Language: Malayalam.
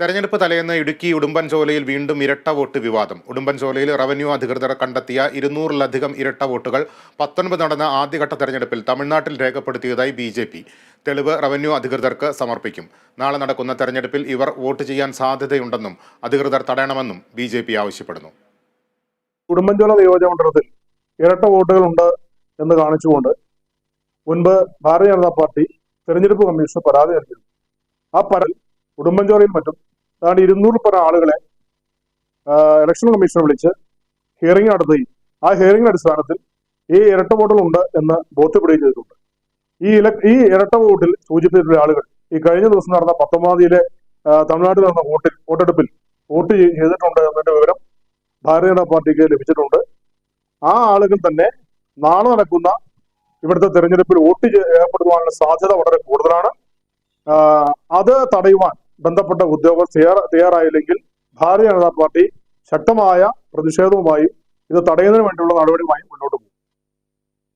തെരഞ്ഞെടുപ്പ് തലേന്ന് ഇടുക്കി ഉടുമ്പൻചോലയിൽ വീണ്ടും ഇരട്ട വോട്ട് വിവാദം. ഉടുമ്പൻചോലയിൽ റവന്യൂ അധികൃതർ കണ്ടെത്തിയ ഇരുന്നൂറിലധികം ഇരട്ട വോട്ടുകൾ പത്തൊൻപത് നടന്ന ആദ്യഘട്ട തെരഞ്ഞെടുപ്പിൽ തമിഴ്നാട്ടിൽ രേഖപ്പെടുത്തിയതായി ബി ജെ പി. തെളിവ് റവന്യൂ അധികൃതർക്ക് സമർപ്പിക്കും. നാളെ നടക്കുന്ന തെരഞ്ഞെടുപ്പിൽ ഇവർ വോട്ട് ചെയ്യാൻ സാധ്യതയുണ്ടെന്നും അധികൃതർ തടയണമെന്നും ബി ജെ പി ആവശ്യപ്പെടുന്നു. ഉടുമ്പൻചോല നിയോജകമണ്ഡലത്തിൽ ഇരട്ട വോട്ടുകളുണ്ട് എന്ന് കാണിച്ചുകൊണ്ട് മുൻപ് ഭാരതീയ ജനതാ പാർട്ടി തെരഞ്ഞെടുപ്പ് കമ്മീഷന് പരാതി നൽകിയിരുന്നു. ആ പരാതി ഉടുമ്പൻചോലയിൽ മറ്റും ഏതാണ്ട് ഇരുന്നൂറ് പരം ആളുകളെ ഇലക്ഷൻ കമ്മീഷൻ വിളിച്ച് ഹിയറിംഗ് നടത്തുകയും ആ ഹിയറിംഗിന്റെ അടിസ്ഥാനത്തിൽ ഈ ഇരട്ട വോട്ടുകളുണ്ട് എന്ന് ബോധ്യപ്പെടുകയും ചെയ്തിട്ടുണ്ട്. ഈ ഇല ഈ ഇരട്ട വോട്ടിൽ സൂചിപ്പിച്ചിട്ടുള്ള ആളുകൾ ഈ കഴിഞ്ഞ ദിവസം നടന്ന പത്തൊമ്പതിയിലെ തമിഴ്നാട്ടിൽ നടന്ന വോട്ടിൽ വോട്ടെടുപ്പിൽ വോട്ട് ചെയ്- ചെയ്തിട്ടുണ്ട് എന്നതിന്റെ വിവരം ഭാരതീയ ജനതാ പാർട്ടിക്ക് ലഭിച്ചിട്ടുണ്ട്. ആ ആളുകൾ തന്നെ നാളെ നടക്കുന്ന ഇവിടുത്തെ തെരഞ്ഞെടുപ്പിൽ വോട്ട് ഏർപ്പെടുവാനുള്ള സാധ്യത വളരെ കൂടുതലാണ്. അത് തടയുവാൻ ബന്ധപ്പെട്ട ഉദ്യോഗസ്ഥർ തയ്യാറ തയ്യാറായില്ലെങ്കിൽ ഭാരതീയ ജനതാ പാർട്ടി ശക്തമായ പ്രതിഷേധവുമായും ഇത് തടയുന്നതിന് വേണ്ടിയുള്ള നടപടിയുമായും മുന്നോട്ട്